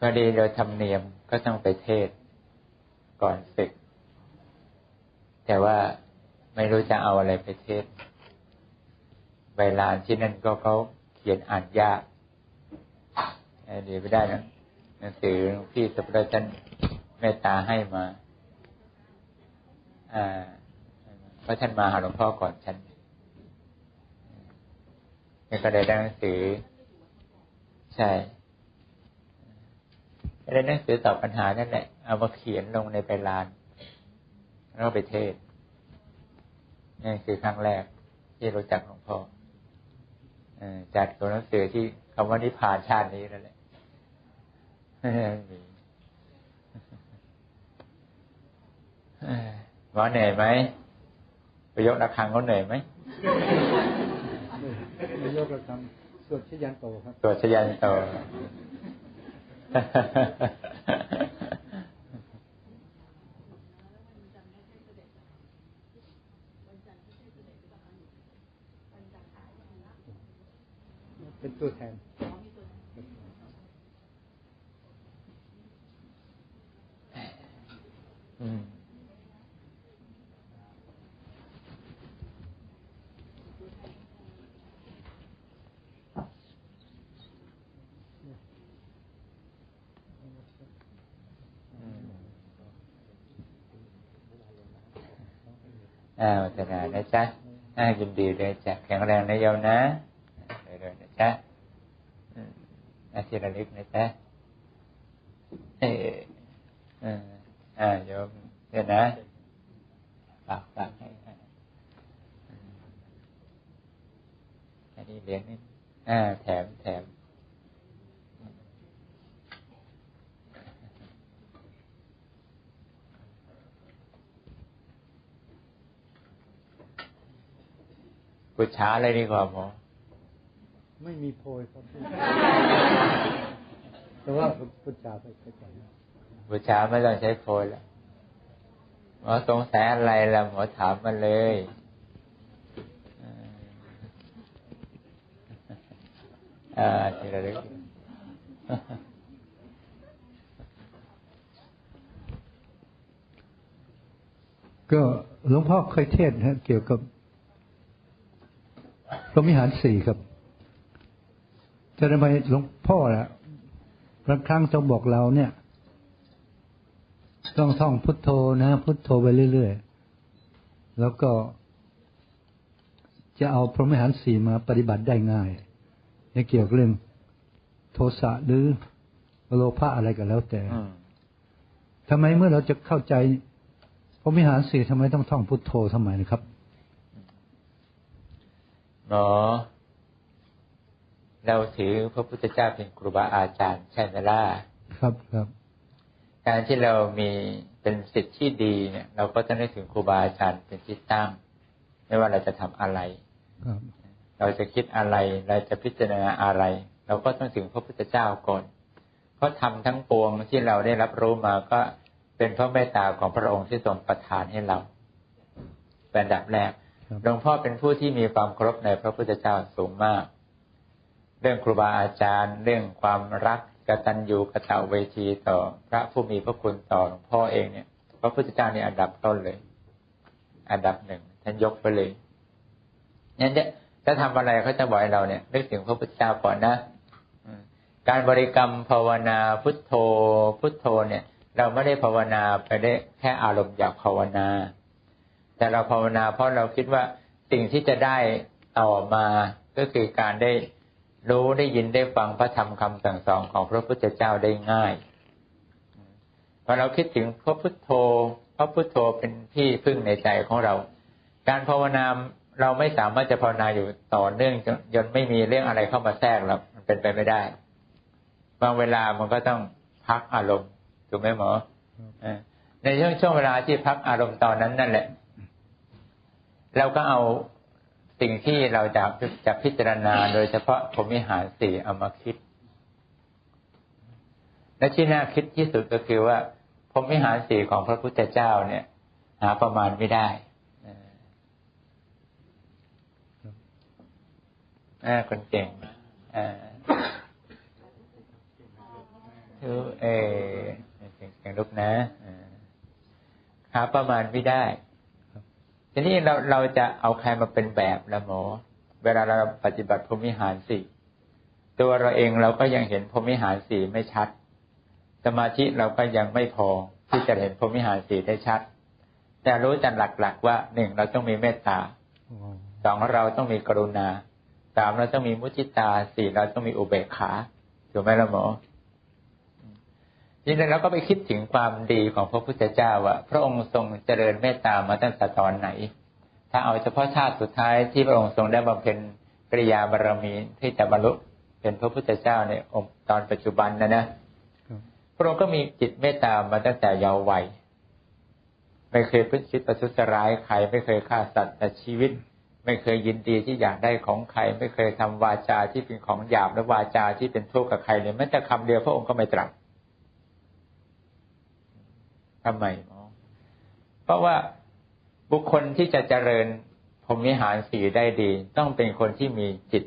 พอดีโดยธรรมเนียมก็ต้องไปเทศก่อนศึก แต่ว่าไม่รู้จะเอาอะไรไปเทศใบลานที่นั่นก็เขาเขียนอ่านยากเดี๋ยวไม่ได้นะหนังสือพี่สัพท์ท่านเมตตาให้มาอ่าเพราะท่านมาหาหลวงพ่อก่อนฉันนี่ก็ได้หนังสือ ใช่ ได้หนังสือตอบปัญหานั่นแหละเอามาเขียนลงในใบลาน แล้วไปเทศนี่คือครั้งแรก ที่รู้จักหลวงพ่อจัดตัวหนังสือที่คำว่านิพพานชาตินี้นั่นแหละหมอเหนื่อยไหมไปยกระฆังเขาเหนื่อยไหมไปยกระฆังสวดชยันโตครับสวดชยันโต เป็นตัวแทนอืม อ่าวัฒนานะจ๊ะน่ายินดีเลยจ้ะแข็งแรงนะโยมนะเลยๆนะจ๊ะอาชีระลึกนะจ๊ะเอออ่าโยมเดี๋ยวนะฝากฝากให้อันนี้เหรียญนี่อ่าแถมแถม ปุชาเลยดีกว่าหมอไม่มีโพยครับ แต่ว่าปุชาไปไปก่อนปุชาไม่ต้องใช้โพยแล้วหมอสงสัยอะไรล่ะหมอถามมาเลยอ่าทีละเล็กก็หลวงพ่อเคยเทศนะเกี่ยวกับพ รหมิหารสี่ครับจะทำไมหลวงพ่อละบางครั้งต้องบอกเราเนี่ย ต้องท่องพุทโธนะ พุทโธไปเรื่อยๆ แล้วก็จะเอาพรหมิหารสี่มาปฏิบัติได้ง่ายในเกี่ยวกับเรื่องโทสะหรือโลภะอะไรก็แล้วแต่ทำไมเมื่อเราจะเข้าใจพรหมิหารสี่ทำไมต้องท่องพุทโธทำไมนะครับ เนาะเราถือพระพุทธเจ้าเป็นครูบาอาจารย์ใช่ไหมล่ะครับครับ การที่เรามีเป็นสิทธิ์ที่ดีเนี่ย เราก็ต้องได้ถึงครูบาอาจารย์เป็นที่ตั้ง ไม่ว่าเราจะทำอะไรครับเราจะคิดอะไร เราจะพิจารณาอะไร เราก็ต้องถึงพระพุทธเจ้าก่อน เพราะทำทั้งปวงที่เราได้รับรู้มาก็เป็นพระเมตตาของพระองค์ที่ทรงประทานให้เราเป็นดับแรก หลวงพ่อเป็นผู้ที่มีความเคารพในพระพุทธเจ้าสูงมาก เรื่องครูบาอาจารย์ เรื่องความรักกตัญญูกตเวทีต่อพระผู้มีพระคุณต่อหลวงพ่อเองเนี่ย พระพุทธเจ้านี่อันดับต้นเลย อันดับหนึ่งท่านยกไปเลยงั้นเนี่ยจะทำอะไรเขาจะบอกให้เราเนี่ยนึกถึงพระพุทธเจ้าก่อนนะการบริกรรมภาวนาพุทโธ พุทโธเนี่ย เราไม่ได้ภาวนาไปได้แค่อารมณ์อยากภาวนา แต่เราภาวนาเพราะเราคิดว่าสิ่งที่จะได้ต่อมาก็คือการได้รู้ได้ยินได้ฟังพระธรรมคำสั่งสอนของพระพุทธเจ้าได้ง่ายพอเราคิดถึงพระพุทโธ พระพุทโธเป็นที่พึ่งในใจของเรา การภาวนาเราไม่สามารถจะภาวนาอยู่ต่อเนื่องจนไม่มีเรื่องอะไรเข้ามาแทรกแล้วมันเป็นไปไม่ได้ บางเวลามันก็ต้องพักอารมณ์ถูกไหมหมอในช่วงช่วงเวลาที่พักอารมณ์ตอนนั้นนั่นแหละ เราก็เอาสิ่งที่เราจะจะพิจารณาโดยเฉพาะพรมิหารสี่เอามาคิด และที่น่าคิดที่สุดก็คือว่าพรมิหารสี่ของพระพุทธเจ้าเนี่ย หาประมาณไม่ได้อ่าคนเก่งอ่าธุเอเสียงลุกนะหาประมาณไม่ได้ ทีนี้เราเราจะเอาใครมาเป็นแบบละหมอ เวลาเราปฏิบัติพรมิหารสี่ตัวเราเองเราก็ยังเห็นพรมิหารสี่ไม่ชัด สมาธิเราก็ยังไม่พอที่จะเห็นพรมิหารสี่ได้ชัด แต่รู้จักหลัก ๆ ว่าหนึ่งเราต้องมีเมตตาสองเราต้องมีกรุณาสามเราต้องมีมุทิตาสี่เราต้องมีอุเบกขาถูกไหมล่ะหมอ ทีนี้เราก็ไปคิดถึงความดีของพระพุทธเจ้าว่าพระองค์ทรงเจริญเมตตามาตั้งแต่ตอนไหน ถ้าเอาเฉพาะชาติสุดท้ายที่พระองค์ทรงได้บำเพ็ญกริยาบารมีที่จะบรรลุเป็นพระพุทธเจ้าในองค์ตอนปัจจุบันนะนะพระองค์ก็มีจิตเมตตามาตั้งแต่เยาว์วัยไม่เคยพึ่งคิดประทุษร้ายใครไม่เคยฆ่าสัตว์แต่ชีวิต ไม่เคยยินดีที่อยากได้ของใคร ไม่เคยทำวาจาที่เป็นของหยาบและวาจาที่เป็นทุกข์กับใครเลยแม้แต่คำเดียวพระองค์ก็ไม่ตรัส ทำไมหมอเพราะว่าบุคคลที่จะเจริญพรหมิหารสีได้ดี ต้องเป็นคนที่มีจิต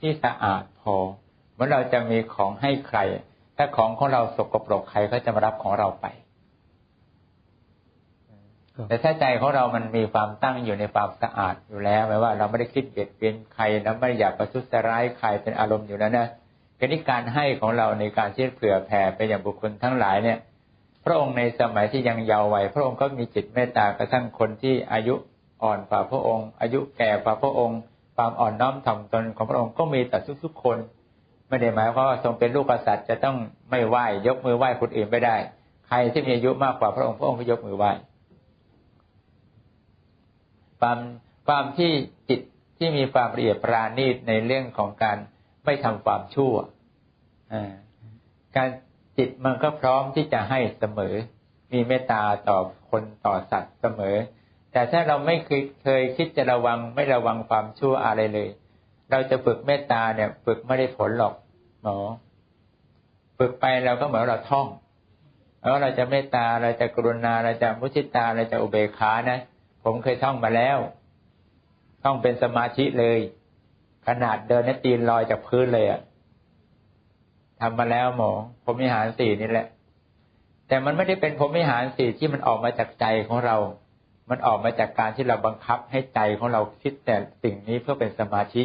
ที่สะอาดพอเมื่อเราจะมีของให้ใคร ถ้าของของเราสกปรกใครก็จะมารับของเราไปครับแต่ถ้าใจของเรามันมีความตั้งอยู่ในความสะอาดอยู่แล้วหมายว่า เราไม่ได้คิดเบียดเบียนใครแล้วไม่ได้อยากประทุษร้ายใครเป็นอารมณ์อยู่แล้วนะทีนี้การให้ของเราในการที่เผื่อแผ่ไปอย่างบุคคลทั้งหลายเนี่ย พระองค์ในสมัยที่ยังเยาว์วัยพระองค์ก็มีจิตเมตตากระทั่งคนที่อายุอ่อนกว่าพระองค์ อายุแก่กว่าพระองค์ ความอ่อนน้อมถ่อมตนของพระองค์ก็มีแต่ทุกๆคน ไม่ได้หมายความว่าทรงเป็นลูกกษัตริย์จะต้องไม่ไหว้ยกมือไหว้คนอื่นไม่ได้ ใครที่มีอายุมากกว่าพระองค์พระองค์ก็ยกมือไหว้ความความที่จิตที่มีความละเอียดปราณีตในเรื่องของการไม่ทำความชั่วอการ จิตมันก็พร้อมที่จะให้เสมอ มีเมตตาต่อคนต่อสัตว์เสมอ แต่ถ้าเราไม่เคยเคยคิดจะระวังไม่ระวังความชั่วอะไรเลย เราจะฝึกเมตตาเนี่ย ฝึกไม่ได้ผลหรอกหมอฝึกไปเราก็เหมือนเราท่องแล้วเราจะเมตตาเราจะกรุณาเราจะมุทิตาเราจะอุเบกขานะ ผมเคยท่องมาแล้ว ท่องเป็นสมาธิเลย ขนาดเดินเนี่ยตีนลอยจากพื้นเลยอะ ทำมาแล้วหมอผมมิหารสี่นี่แหละ แต่มันไม่ได้เป็นผมมิหารสี่ที่มันออกมาจากใจของเรา มันออกมาจากการที่เราบังคับให้ใจของเราคิดแต่สิ่งนี้เพื่อเป็นสมาธิ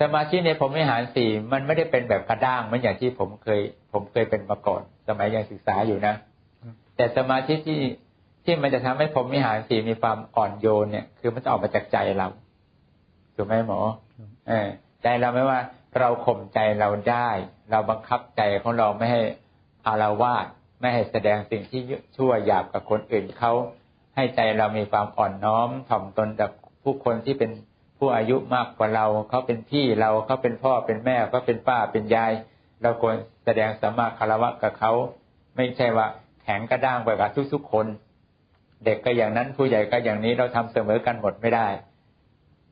สมาธิในผมมิหารสี่มันไม่ได้เป็นแบบกระด้างเหมือนอย่างที่ผมเคย ผมเคยเป็นมาก่อน สมัยยังศึกษาอยู่นะแต่สมาธิที่ที่มันจะทำให้ผมมิหารสี่มีความอ่อนโยนเนี่ย คือมันจะออกมาจากใจเราถูกไหมหมอเออใจเราไม่ว่า เราข่มใจเราได้ เราบังคับใจของเราไม่ให้อารวาสไม่ให้แสดงสิ่งที่ชั่วหยาบกับคนอื่นเขาให้ใจเรามีความอ่อนน้อมถ่อมตนกับผู้คนที่เป็นผู้อายุมากกว่าเราเขาเป็นพี่เราเขาเป็นพ่อเป็นแม่เขาเป็นป้าเป็นยาย เราควรแสดงสามาคารวะกับเขาไม่ใช่ว่าแข็งกระด้างไปกับทุกๆคน เด็กก็อย่างนั้นผู้ใหญ่ก็อย่างนี้เราทำเสมอกันหมดไม่ได้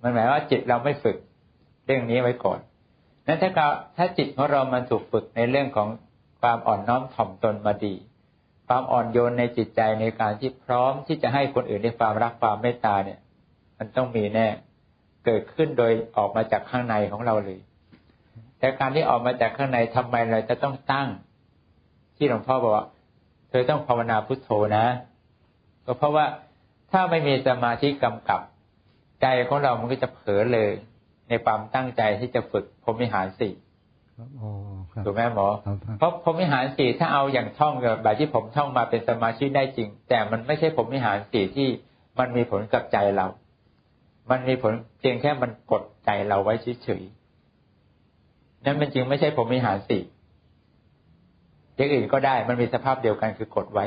มันหมายว่าจิตเราไม่ฝึกเรื่องนี้ไว้ก่อน นั้นถ้าเราถ้าจิตของเรามันถูกฝึกในเรื่องของความอ่อนน้อมถ่อมตนมาดี ความอ่อนโยนในจิตใจในการที่พร้อมที่จะให้คนอื่นได้ความรักความเมตตาเนี่ย มันต้องมีแน่ เกิดขึ้นโดยออกมาจากข้างในของเราเลย แต่การที่ออกมาจากข้างในทำไมเราจะต้องตั้ง ที่หลวงพ่อบอกว่าเธอต้องภาวนาพุทโธนะ ก็เพราะว่าถ้าไม่มีสมาธิกำกับ ใจของเรามันก็จะเผลอเลย ในความตั้งใจที่จะฝึกพรหมิหารสี่ครับอ๋อครับถูกไหมหมอครับครับเพราะพรหมิหารสี่ถ้าเอาอย่างท่องแบบที่ผมท่องมาเป็นสมาธิได้จริง แต่มันไม่ใช่พรหมิหารสี่ที่มันมีผลกับใจเรา มันมีผลเพียงแค่มันกดใจเราไว้เฉยๆนั่นมันจริงไม่ใช่พรหมิหารสี่อย่างอื่นก็ได้มันมีสภาพเดียวกันคือกดไว้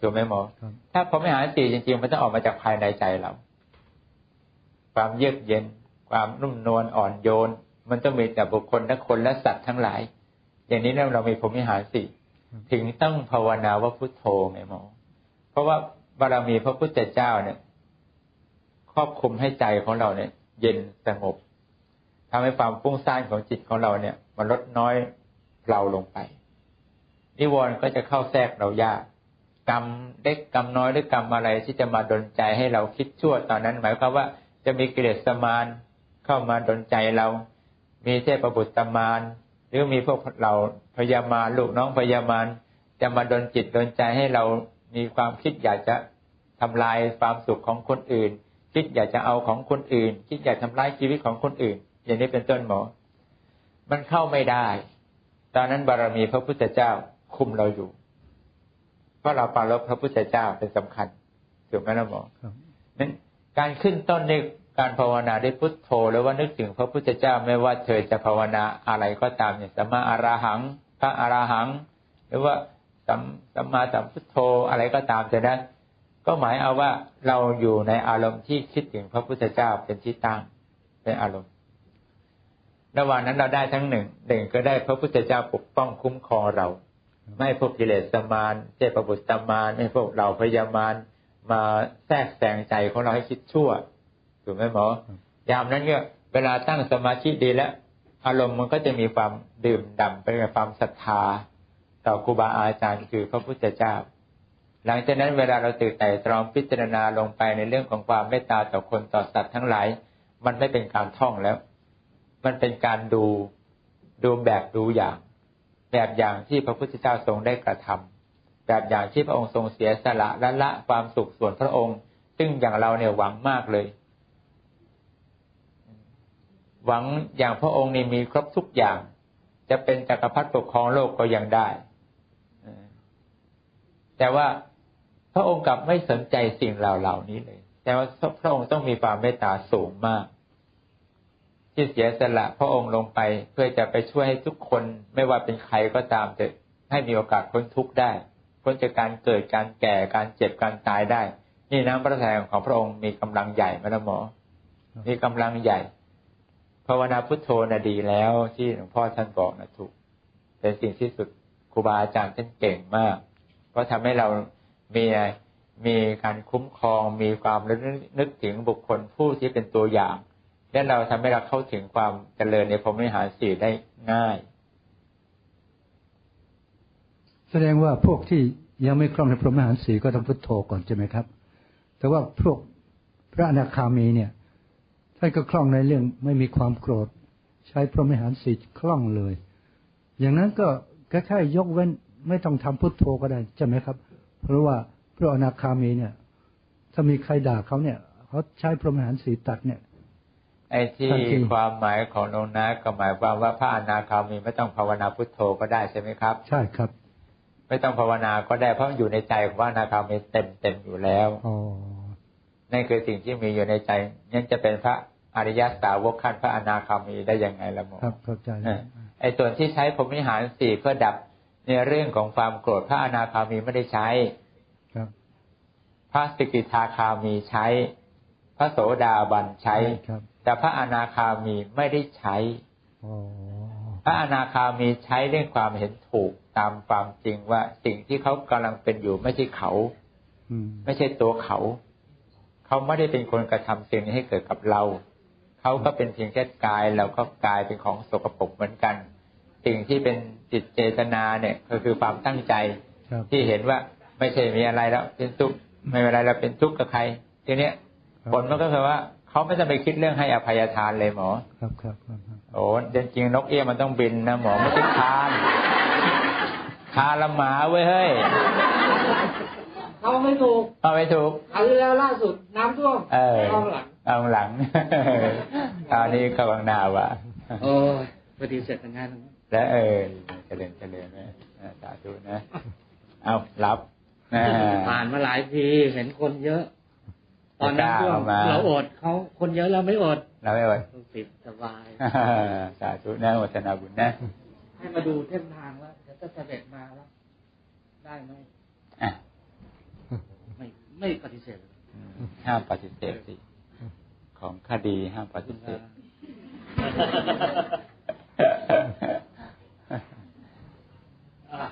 ถูกไหมหมอครับถ้าพรหมิหารสี่จริงๆ มันต้องออกมาจากภายในใจเรา ความเยือกเย็น ความนุ่มนวลอ่อนโยน มันต้องมีแต่บุคคลและคนและสัตว์ทั้งหลาย อย่างนี้เนี่ยเรามีพรหมิหารสี่ถึงต้องภาวนาว่าพุทโธไงหมอ เพราะว่าบารมีพระพุทธเจ้าเนี่ย ครอบคุมให้ใจของเราเนี่ย เย็นสงบทำให้ความฟุ้งซ่านของจิตของเราเนี่ย มันลดน้อยเพลาลงไป นิวรณ์ก็จะเข้าแทรกเรายาก กรรมเล็กกรรมน้อยหรือกรรมอะไรที่จะมาดนใจให้เราคิดชั่วตอนนั้น หมายความว่าจะมีกิเลสมาร เข้ามาดนใจเรา มีเทพบุตรมารหรือมีพวกเราพยามารลูกน้องพยามารจะมาดนจิตดนใจให้เรามีความคิดอยากจะทำลายความสุขของคนอื่น คิดอยากจะเอาของคนอื่น คิดอยากทำลายชีวิตของคนอื่น อย่างนี้เป็นต้นหมอ มันเข้าไม่ได้ ตอนนั้นบารมีพระพุทธเจ้าคุมเราอยู่เพราะเราปรารบพระพุทธเจ้าเป็นสำคัญถูกไหมนะหมอครับนั้นการขึ้นต้นใน การภาวนาด้วยพุทโธหรือว่านึกถึงพระพุทธเจ้าไม่ว่าเธอจะภาวนาอะไรก็ตามเนี่ยสัมมาอาราหัง พระอาราหัง หรือว่าสัมสัมมาสัมพุทโธอะไรก็ตามแต่นั้นก็หมายเอาว่าเราอยู่ในอารมณ์ที่คิดถึงพระพุทธเจ้าเป็นที่ตั้งเป็นอารมณ์ระหว่างนั้นเราได้ทั้งหนึ่งหนึ่งก็ได้พระพุทธเจ้าปกป้องคุ้มครองเรา ไม่พวกกิเลสมารเจตประบุตรมารไม่พวกเราพยามารมาแทรกแซงใจของเราให้คิดชั่ว ถูกไหมหมอยามนั้นก็เวลาตั้งสมาธิดีแล้ว อารมณ์มันก็จะมีความดื่มด่ำไปกับความศรัทธา ต่อครูบาอาจารย์คือพระพุทธเจ้า หลังจากนั้นเวลาเราตื่นแต่ตรองพิจารณาลงไปในเรื่องของความเมตตาต่อคนต่อสัตว์ทั้งหลาย มันไม่เป็นการท่องแล้ว มันเป็นการดูดูแบบดูอย่าง แบบอย่างที่พระพุทธเจ้าทรงได้กระทำแบบอย่างที่พระองค์ทรงเสียสละและละความสุขส่วนพระองค์ ซึ่งอย่างเราเนี่ยหวังมากเลย หวังอย่างพระองค์นี่มีครบทุกอย่าง จะเป็นจักรพรรดิปกครองโลกก็ยังได้ แต่ว่าพระองค์กลับไม่สนใจสิ่งเหล่าเหล่านี้เลย แต่ว่าพระองค์ต้องมีความเมตตาสูงมาก ที่เสียสละพระองค์ลงไปเพื่อจะไปช่วยให้ทุกคนไม่ว่าเป็นใครก็ตามจะให้มีโอกาสพ้นทุกข์ได้พ้นจากการเกิดการแก่การเจ็บการตายได้ นี่น้ำพระทัยของพระองค์มีกำลังใหญ่ไหมนะหมอ มีกำลังใหญ่ ภาวนาพุทโธนะดีแล้วที่หลวงพ่อท่านบอกนะถูก เป็นสิ่งที่สุดครูบาอาจารย์ท่านเก่งมาก เพราะทำให้เรามีมีการคุ้มครองมีความนึกถึงบุคคลผู้ที่เป็นตัวอย่าง และเราทำให้เราเข้าถึงความเจริญในพรหมวิหารสี่ได้ง่าย แสดงว่าพวกที่ยังไม่คล่องในพรหมวิหารสีก็ต้องพุทโธก่อนใช่ไหมครับ แต่ว่าพวกพระอนาคามีเนี่ย ท่านก็คล่องในเรื่องไม่มีความโกรธ ใช้พรหมวิหารสีคล่องเลย อย่างนั้นก็แค่ยกเว้นไม่ต้องทำพุทโธก็ได้ใช่ไหมครับ เพราะว่าพระอนาคามีเนี่ย ถ้ามีใครด่าเขาเนี่ยเขาใช้พรหมวิหารสีตัดเนี่ยไอ้ที่ทันทีความหมายขององค์นะก็หมายความว่าพระอนาคามีไม่ต้องภาวนาพุทโธก็ได้ใช่ไหมครับ ใช่ครับ ไม่ต้องภาวนาก็ได้เพราะอยู่ในใจของพระอนาคามีเต็มเต็มอยู่แล้วอ๋อ นั่นคือสิ่งที่มีอยู่ในใจยังจะเป็นพระอริยสาวกขั้นพระอนาคามีได้ยังไงละหมอครับเข้าใจเอแล้วอไอ้ส่วนที่ใช้พรหมวิหารสี่เพื่อดับในเรื่องของความโกรธพระอนาคามีไม่ได้ใช้ครับพระสกิทาคามีใช้ พระโสดาบันใช้ครับ แต่พระอนาคามีไม่ได้ใช้อ๋อพระอนาคามีใช้เรื่องความเห็นถูกตามความจริงว่าสิ่งที่เขากำลังเป็นอยู่ไม่ใช่เขาอืมไม่ใช่ตัวเขา เขาไม่ได้เป็นคนกระทำสิ่งนี้ให้เกิดกับเรา เขาก็เป็นเพียงแค่กายเราก็กายเป็นของสกปรกเหมือนกัน สิ่งที่เป็นจิตเจตนาเนี่ยก็คือความตั้งใจครับที่เห็นว่าไม่ใช่มีอะไรแล้วเป็นทุกข์ไม่เป็นไรเราเป็นทุกข์กับใครทีเนี้ยครับผลมันก็คือว่าเขาไม่ต้องไปคิดเรื่องให้อภัยทานเลยหมอครับครับครับครับโอ้จริงๆนกเอี้ยมันต้องบินนะหมอไม่ใช่คานคานละหมาเว้ยเฮ้ย เขาไม่ถูกเอาไปถูกคราวที่แล้วล่าสุดน้ำท่วมเออข้างหลังเอาหลังตอนนี้กำลังหนาว่ะโอ้ยปฏิเสธงานและเออเจริญเจริญนะอ่าสาธุนะ เอารับนะผ่านมาหลายปีเห็นคนเยอะ ตอนน้ำท่วมไม่กล้าเอามาเราอดเขาคนเยอะเราไม่อดเราไม่ไหวติดสบายสาธุนะโมทนาบุญนะให้มาดูเส้นทางว่าจะเสด็จมาแล้วได้ไหมอะ ไม่ไม่ปฏิเสธอืมห้ามปฏิเสธสิของคดีห้ามปฏิเสธ อะ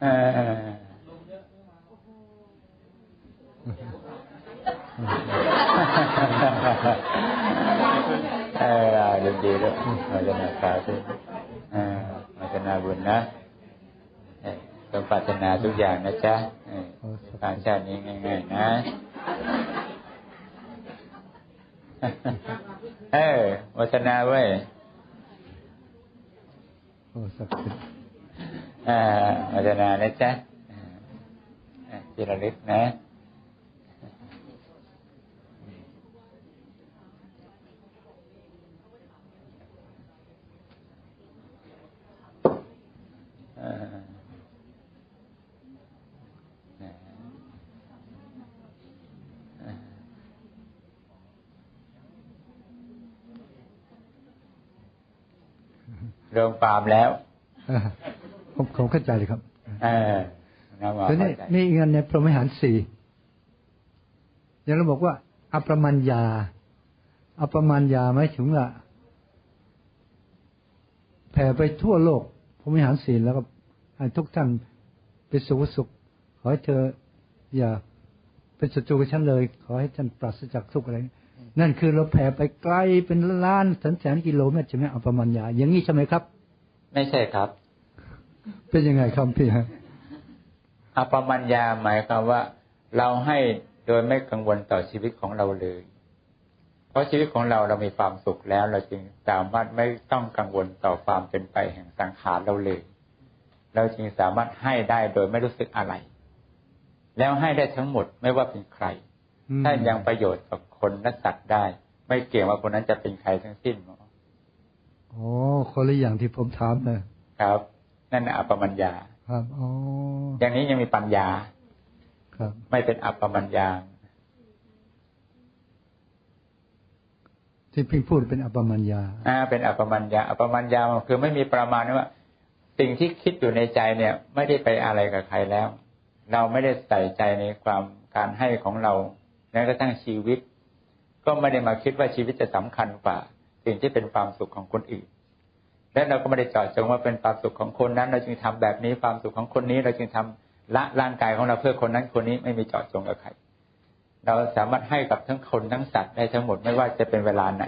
เออเออดีดีด้วยมาจะนาสาธุเออมาจะนาบุญนะเออ สมปรารถนา ทุกอย่างนะจ๊ะเออโอ้สาธุการชาตินี้ง่ายๆนะเออวัฒนาเว้ยโอ้สักดิ์สิทธิ์อ่าวัฒนานะจ๊ะอ่าอ่าที่ระลึกนะ อ่านะอ่ารวม ปามแล้วอ่าผมผมเข้าใจเลยครับเออน้ำหมอทีนี้เข้าใจนี่อีกอันในพรหมวิหารสี่อย่างเราบอกว่าอัปปมัญญาอัปปมัญญาหมายถึงว่าแผ่ไปทั่วโลกพรหมวิหารสี่แล้วก็ให้ทุกท่านเป็นสุขสุข ขอให้เธอ อย่าเป็นศัตรูกับฉันเลย ขอให้ท่านปราศจากทุกข์อะไร นั่นคือเราแผ่ไปไกลเป็นล้านแสนแสนกิโลเมตรใช่ไหมอัปปมัญญาอย่างนี้ใช่ไหมครับ ไม่ใช่ครับ เป็นยังไงครับพี่ฮะอปมัญญาหมายความว่า เราให้โดยไม่กังวลต่อชีวิตของเราเลย เพราะชีวิตของเราเรามีความสุขแล้ว เราจึงสามารถไม่ต้องกังวลต่อความเป็นไปแห่งสังขารเราเลย เราจึงสามารถให้ได้โดยไม่รู้สึกอะไร แล้วให้ได้ทั้งหมดไม่ว่าเป็นใครอืมถ้ายังประโยชน์กับคนและสัตว์ได้ ไม่เกี่ยงว่าคนนั้นจะเป็นใครทั้งสิ้นหม ออ๋อคนละอย่างที่ผมถามเลยครับ นั่นน่ะอปมัญญา ครับอ๋ออย่างนี้ยังมีปัญญา ครับ ไม่เป็นอัปปมัญญา ที่พี่พูดเป็นอัปปมัญญา อ่า เป็นอัปปมัญญา อัปปมัญญามันคือไม่มีประมาณว่าสิ่งที่คิดอยู่ในใจเนี่ย ไม่ได้ไปอะไรกับใครแล้ว เราไม่ได้ใส่ใจในความการให้ของเราแม้กระทั่งชีวิต ก็ไม่ได้มาคิดว่าชีวิตจะสำคัญกว่า สิ่งที่เป็นความสุขของคนอื่น และเราก็ไม่ได้เจาะจงว่าเป็นความสุขของคนนั้น เราจึงทำแบบนี้ความสุขของคนนี้ เราจึงทำละร่างกายของเราเพื่อคนนั้นคนนี้ไม่มีเจาะจงกับใครเราสามารถให้กับทั้งคนทั้งสัตว์ได้ทั้งหมดไม่ว่าจะเป็นเวลาไหน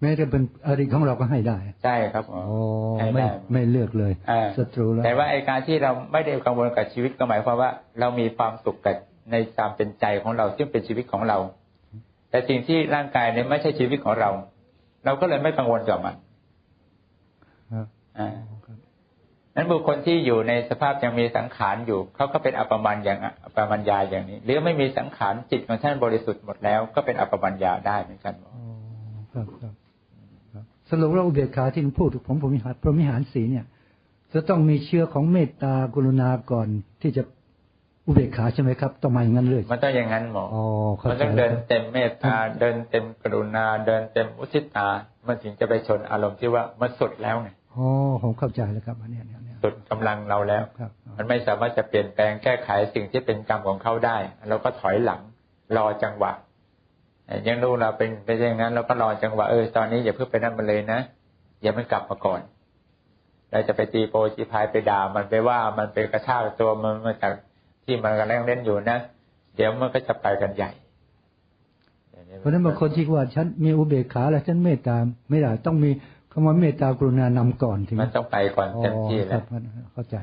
แม้จะเป็นอริของเราก็ให้ได้ ใช่ครับหมอโอ้ให้ไม่ได้ไม่เลือกเลยอ่าศัตรูแล้วแต่ว่าไอการที่เราไม่ได้กังวลกับชีวิตก็หมายความว่า เรามีความสุขกับในตามเป็นใจของเราซึ่งเป็นชีวิตของเรา แต่สิ่งที่ร่างกายเนี่ยไม่ใช่ชีวิตของเรา เราก็เลยไม่กังวลกับมันครับอ่าครับนั้นบุคคลที่อยู่ในสภาพยังมีสังขารอยู่เขาก็เป็นอัปปมัญอย่างอัปปมัญญาอย่างนี้ หรือไม่มีสังขารจิตของท่านบริสุทธิ์หมดแล้วก็เป็นอัปปมัญญาได้เหมือนกันหมออ๋อครับครับครับสรุปว่าอุเบกขาที่ผมพูดผมผมมิหารพรหมิหารสีเนี่ย จะต้องมีเชื้อของเมตตากรุณาก่อนที่จะ อุเบกขาใช่ไหมครับต้องมาอย่างนั้นเลยมันต้องอย่างนั้นหมออ๋อเข้ามันใจต้องแล้เดิวนเต็มเมตตาเดินเต็มกรุณา เดินเต็มอุทิตา มันถึงจะไปชนอารมณ์ที่ว่ามันสุดแล้วไงอ๋อผมเข้าใจแล้วครับอันเนี้ยเนี่ยเนี่ยสุดกำลังเราแล้วครับมันไม่สามารถจะเปลี่ยนแปลงแก้ไขสิ่งที่เป็นกรรมของเขาได้ เราก็ถอยหลังรอจังหวะยังรู้เราเป็นเป็นอย่างนั้นเราก็รอจังหวะเออตอนนี้อย่าเพิ่งไปนั่นมันเลยนะอย่ามันกลับมาก่อนเราจะไปตีโปรจีพายไปด่ามันไปว่ามันไปกระชากตัวมันมาจาก ที่มันกำลังเล่นอยู่นะ เดี๋ยวมันก็จะไปกันใหญ่ เพราะฉะนั้นบางคนที่ว่าฉันมีอุเบกขาแล้วฉันเมตตาไม่ได้ต้องมีคำว่าเมตตากรุณานำก่อนถึงมันต้องไปก่อนเต็มที่อ๋อคแล้รัวบเข้าใจ